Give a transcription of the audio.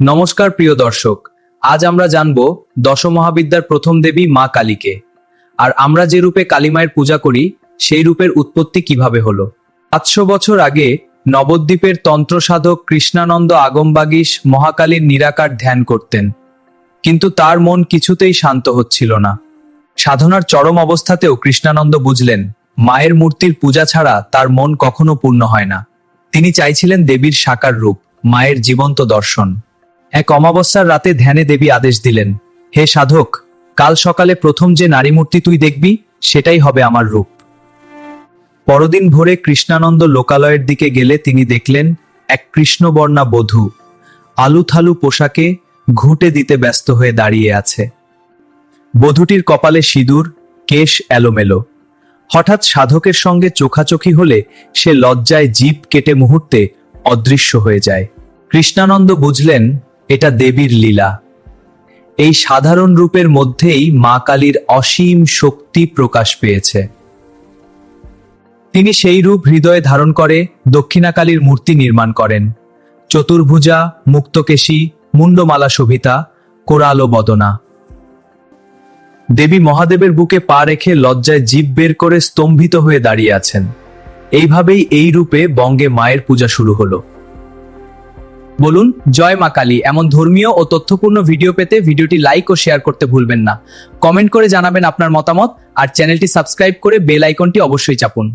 নমস্কার প্রিয় দর্শক, আজ আমরা জানব দশ মহাবিদ্যার প্রথম দেবী মা কালীকে। আর আমরা যে রূপে কালীমায়ের পূজা করি, সেই রূপের উৎপত্তি কীভাবে হলো? পাঁচশো বছর আগে নবদ্বীপের তন্ত্র সাধক কৃষ্ণানন্দ আগমবাগীশ মহাকালীর নিরাকার ধ্যান করতেন। কিন্তু তার মন কিছুতেই শান্ত হচ্ছিল না। সাধনার চরম অবস্থাতেও কৃষ্ণানন্দ বুঝলেন, মায়ের মূর্তির পূজা ছাড়া তার মন কখনো পূর্ণ হয় না। তিনি চাইছিলেন দেবীর সাকার রূপ, মায়ের জীবন্ত দর্শন। এক অমাবস্যার রাতে ধ্যানে দেবী আদেশ দিলেন, হে সাধক, কাল সকালে প্রথম যে নারী মূর্তি তুই দেখবি, সেটাই হবে আমার রূপ। পরদিন ভোরে কৃষ্ণানন্দ লোকালয়ের দিকে গেলে তিনি দেখলেন এক কৃষ্ণবর্ণা বধূ আলুথালু পোশাকে ঘুঁটে দিতে ব্যস্ত হয়ে দাঁড়িয়ে আছে। বধূটির কপালে সিঁদুর, কেশ এলোমেলো। হঠাৎ সাধকের সঙ্গে চোখাচোখি হলে সে লজ্জায় জিভ কেটে মুহূর্তে অদৃশ্য হয়ে যায়। কৃষ্ণানন্দ বুঝলেন এটা দেবীর লীলা। এই সাধারণ রূপের মধ্যেই মা কালীর অসীম শক্তি প্রকাশ পেয়েছে। তিনি সেই রূপ হৃদয়ে ধারণ করে, দক্ষিণাকালীর মূর্তি নির্মাণ করেন। চতুর্ভুজা, মুক্তকেশী মুন্ডমালা শোভিতা, কোরালো বদনা। দেবী মহাদেবের বুকে পা রেখে লজ্জায় জীব বের করে স্তম্ভিত হয়ে দাঁড়িয়ে আছেন। এইভাবেই এই রূপে বঙ্গে মায়ের পূজা শুরু হলো। বলুন, জয় মা কালী, এমন ধর্মীয় ও তথ্যপূর্ণ ভিডিও পেতে ভিডিওটি লাইক ও শেয়ার করতে ভুলবেন না। কমেন্ট করে জানাবেন আপনার মতামত, আর চ্যানেলটি সাবস্ক্রাইব করে বেল আইকনটি অবশ্যই চাপুন।